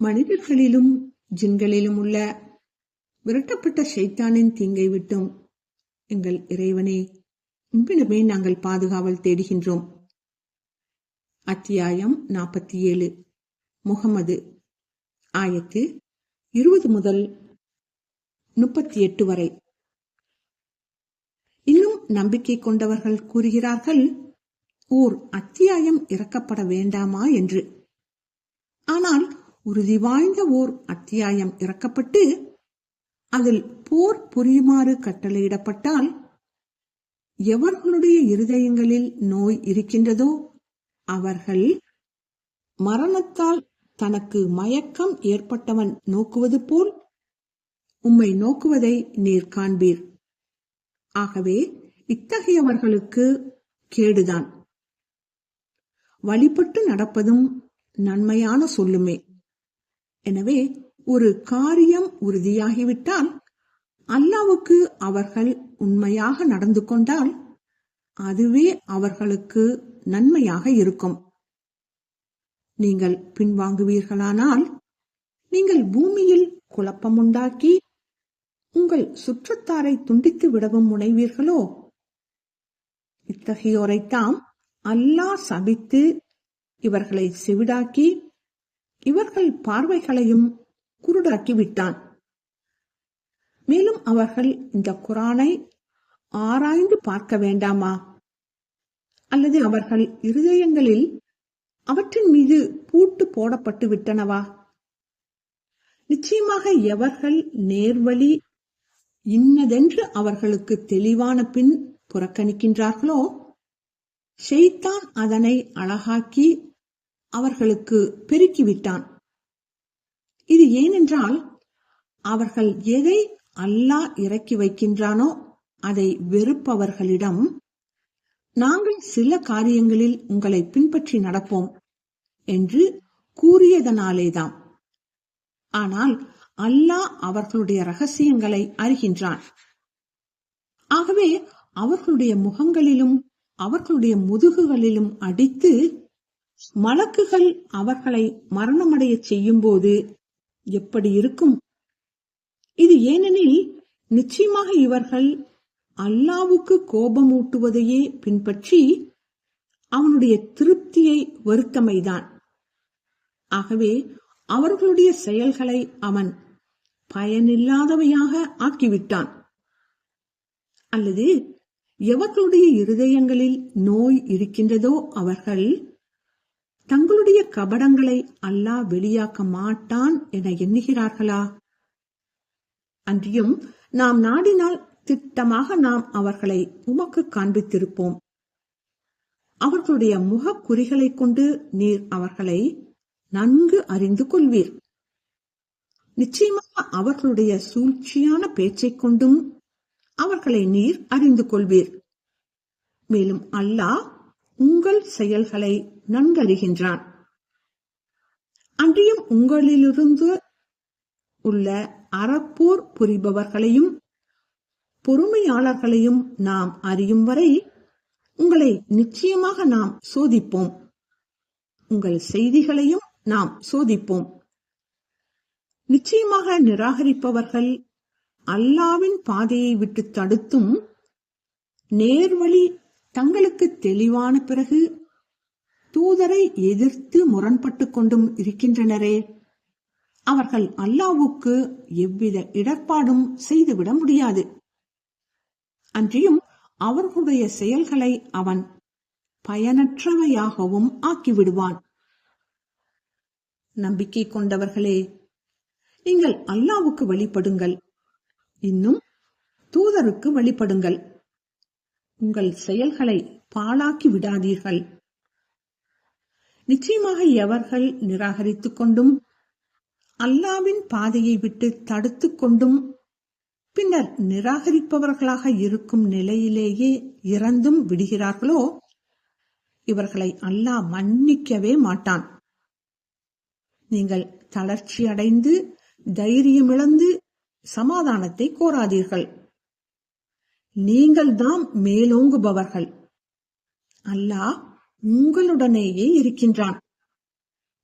மனிதர்களிலும் ஜின்களிலும் உள்ள விரட்டப்பட்ட ஷைத்தானின் தீங்கை விட்டும் எங்கள் இறைவனே உம்மிடமே நாங்கள் பாதுகாவல் தேடுகின்றோம். அத்தியாயம் நாற்பத்தி ஏழு முகமது. ஆயத்து இருபது முதல் முப்பத்தி எட்டு வரை. இன்னும் நம்பிக்கை கொண்டவர்கள் கூறுகிறார்கள் ஓர் அத்தியாயம் இறக்கப்பட வேண்டாமா? என்று. ஆனால் உறுதி வாய்ந்த ஓர் அத்தியாயம் இறக்கப்பட்டு அதில் போர் புரியுமாறு கட்டளையிடப்பட்டால் எவர்களுடைய இருதயங்களில் நோய் இருக்கின்றதோ அவர்கள் மரணத்தால் தனக்கு மயக்கம் ஏற்பட்டவன் நோக்குவது போல் உம்மை நோக்குவதை நீர் காண்பீர். ஆகவே இத்தகையவர்களுக்கு கேடுதான். வழிபட்டு நடப்பதும் நன்மையான சொல்லுமே. எனவே ஒரு காரியம் உறுதியாகிவிட்டால் அல்லாவுக்கு அவர்கள் உண்மையாக நடந்து கொண்டால் அதுவே அவர்களுக்கு நன்மையாக இருக்கும். நீங்கள் பின்வாங்குவீர்களானால் நீங்கள் பூமியில் குழப்பமுண்டாக்கி உங்கள் சுற்றத்தாரை துண்டித்து விடவும் முனைவீர்களோ? இத்தகையோரைத்தாம் அல்லாஹ் சபித்து இவர்களை செவிடாக்கி இவர்கள் பார்வைகளையும் குருடாக்கி விட்டான் மேலும் அவர்கள் இந்த குரானை ஆராய்ந்து பார்க்க வேண்டாமா? அல்லது அவர்கள் இருதயங்களில் அவற்றின் மீது பூட்டு போடப்பட்டு விட்டனவா? நிச்சயமாக எவர்கள் நேர்வழி இன்னதென்று அவர்களுக்கு தெளிவான பின் புறக்கணிக்கின்றார்களோ ஷெய்தான் அதனை அழகாக்கி அவர்களுக்கு பெருக்கிவிட்டான். இது ஏனென்றால் அவர்கள் எதை அல்லாஹ் இறக்கி வைக்கின்றானோ அதை வெறுப்பவர்களிடம் நாங்கள் சில காரியங்களில் உங்களை பின்பற்றி நடப்போம் என்று கூறியதனாலேதான். ஆனால் அல்லாஹ் அவர்களுடைய ரகசியங்களை அறிகின்றான். ஆகவே அவர்களுடைய முகங்களிலும் அவர்களுடைய முதுகுகளிலும் அடித்து மலக்குகள் அவர்களை மரணமடைய செய்யும் போது எப்படி இருக்கும்? இது ஏனெனில் நிச்சயமாக இவர்கள் அல்லாவுக்கு கோபமூட்டுவதையே பின்பற்றி அவனுடைய திருப்தியை வருத்தமைதான். ஆகவே அவர்களுடைய செயல்களை அவன் பயனில்லாதவையாக ஆக்கிவிட்டான். அல்லது எவர்களுடைய இருதயங்களில் நோய் இருக்கின்றதோ அவர்கள் தங்களுடைய கபடங்களை அல்லாஹ் வெளியாக்க மாட்டான் என எண்ணுகிறார்களா? அன்றியும் நாம் நாடினால் திட்டமாக நாம் அவர்களை உமக்கு காண்பித்திருப்போம். அவர்களுடைய முகக்குறிகளை கொண்டு நீர் அவர்களை நன்கு அறிந்து கொள்வீர். நிச்சயமாக அவர்களுடைய சூழ்ச்சியான பேச்சைக் கொண்டும் அவர்களை நீர் அறிந்து கொள்வீர். மேலும் அல்லாஹ் உங்கள் செயல்களை நன்கறிகின்றான். அன்றியும் உங்களிலிருந்து உள்ள அறப்போர் புரிபவர்களையும் பொறுமையாளர்களையும் நாம் அறியும் வரை உங்களை நிச்சயமாக நாம் சோதிப்போம். உங்கள் செய்திகளையும் நாம் சோதிப்போம். நிச்சயமாக நிராகரிப்பவர்கள் அல்லாவின் பாதையை விட்டு தடுத்தும் நேர்வழி தங்களுக்கு தெளிவான பிறகு தூதரை எதிர்த்து முரண்பட்டு கொண்டும் இருக்கின்றனரே. அவர்கள் அல்லாவுக்கு எவ்வித இடர்பாடும் செய்துவிட முடியாது. அன்றியும் அவர்களுடைய செயல்களை அவன் பயனற்றவையாகவும் ஆக்கிவிடுவான். நம்பிக்கை கொண்டவர்களே நீங்கள் அல்லாவுக்கு வழிபடுங்கள். இன்னும் தூதருக்கு வழிபடுங்கள். உங்கள் செயல்களை பாழாக்கி விடாதீர்கள். நிச்சயமாக எவர்கள் நிராகரித்துக் கொண்டும் அல்லாவின் பாதையை விட்டு தடுத்து கொண்டும் பின்னர் நிராகரிப்பவர்களாக இருக்கும் நிலையிலேயே இறந்தும் விடுகிறார்களோ இவர்களை அல்லாஹ் மன்னிக்கவே மாட்டான். நீங்கள் தளர்ச்சி அடைந்து தைரியமிழந்து சமாதானத்தை கோராதீர்கள். நீங்கள் தாம் மேலோங்குபவர்கள். அல்லாஹ் உங்களுடனேயே இருக்கின்றான்.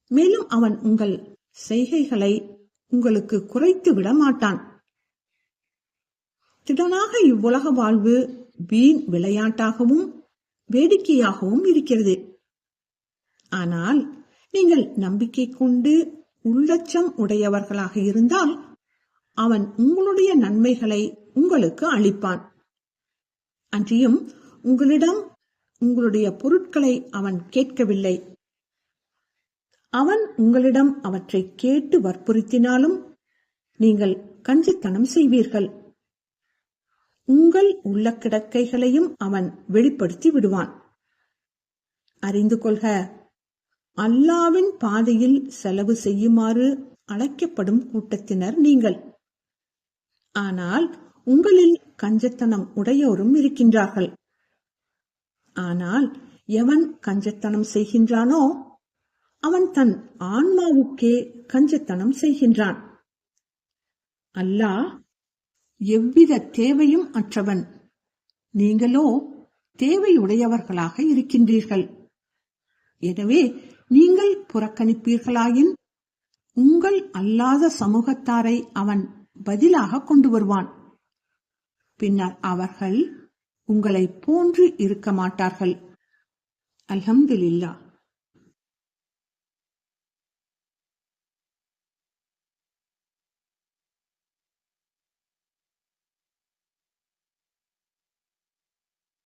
மேலும் அவன் உங்கள் செய்கைகளை உங்களுக்கு குறைத்து விட மாட்டான். திடனாக இவ்வுலக வாழ்வு வீண் விளையாட்டாகவும் வேடிக்கையாகவும் இருக்கிறது. ஆனால் நீங்கள் நம்பிக்கை கொண்டு உள்ளச்சம் உடையவர்களாக இருந்தால் அவன் உங்களுடைய நன்மைகளை உங்களுக்கு அளிப்பான். அன்றியும் உங்களிடம் உங்களுடைய பொருட்களை அவன் கேட்கவில்லை. அவன் உங்களிடம் அவற்றை கேட்டு வற்புறுத்தினாலும் நீங்கள் கஞ்சித்தனம் செய்வீர்கள். உங்கள் உள்ள கிடக்கைகளையும் அவன் வெளிப்படுத்தி விடுவான். அறிந்து கொள்க அல்லாவின் பாதையில் செலவு செய்யுமாறு அழைக்கப்படும் கூட்டத்தினர் நீங்கள். ஆனால் உங்களில் கஞ்சத்தனம் உடையோரும் இருக்கின்றார்கள். ஆனால் எவன் கஞ்சத்தனம் செய்கின்றானோ அவன் தன் ஆன்மாவுக்கே கஞ்சத்தனம் செய்கின்றான். அல்லாஹ் எவ்வித தேவையும் அற்றவன். நீங்களோ தேவையுடையவர்களாக இருக்கின்றீர்கள். எனவே நீங்கள் புறக்கணிப்பீர்களாயின் உங்கள் அல்லாத சமூகத்தாரை அவன் பதிலாக கொண்டு வருவான். பின்னர் அவர்கள் உங்களை போன்று இருக்க மாட்டார்கள். அல்ஹம்துலில்லா